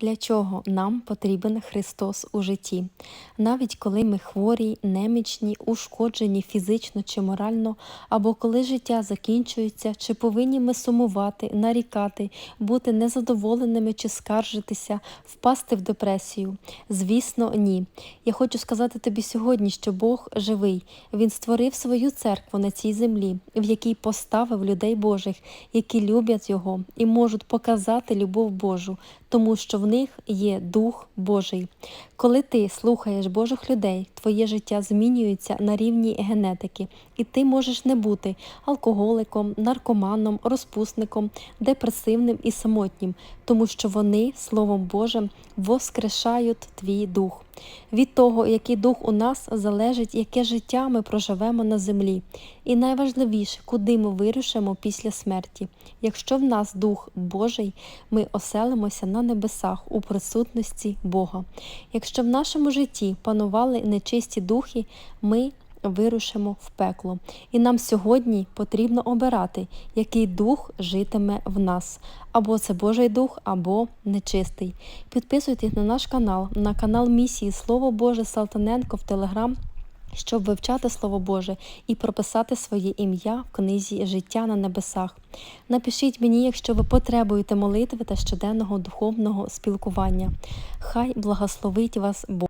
Для чого нам потрібен Христос у житті? Навіть коли ми хворі, немічні, ушкоджені фізично чи морально, або коли життя закінчується, чи повинні ми сумувати, нарікати, бути незадоволеними чи скаржитися, впасти в депресію? Звісно, ні. Я хочу сказати тобі сьогодні, що Бог живий. Він створив свою церкву на цій землі, в якій поставив людей Божих, які люблять Його і можуть показати любов Божу, тому що в них є Дух Божий. Коли ти слухаєш Божих людей, твоє життя змінюється на рівні генетики, і ти можеш не бути алкоголиком, наркоманом, розпусником, депресивним і самотнім, тому що вони, Словом Божим, воскрешають твій дух. Від того, який дух у нас, залежить, яке життя ми проживемо на землі. І найважливіше, куди ми вирушимо після смерті. Якщо в нас Дух Божий, ми оселимося на небесах у присутності Бога. Якщо в нашому житті панували нечисті духи, ми вирушимо в пекло. І нам сьогодні потрібно обирати, який дух житиме в нас. Або це Божий дух, або нечистий. Підписуйтесь на наш канал, на канал місії Слово Боже Салтаненко в Телеграм. Щоб вивчати Слово Боже і прописати своє ім'я в книзі Життя на небесах. Напишіть мені, якщо ви потребуєте молитви та щоденного духовного спілкування. Хай благословить вас Бог.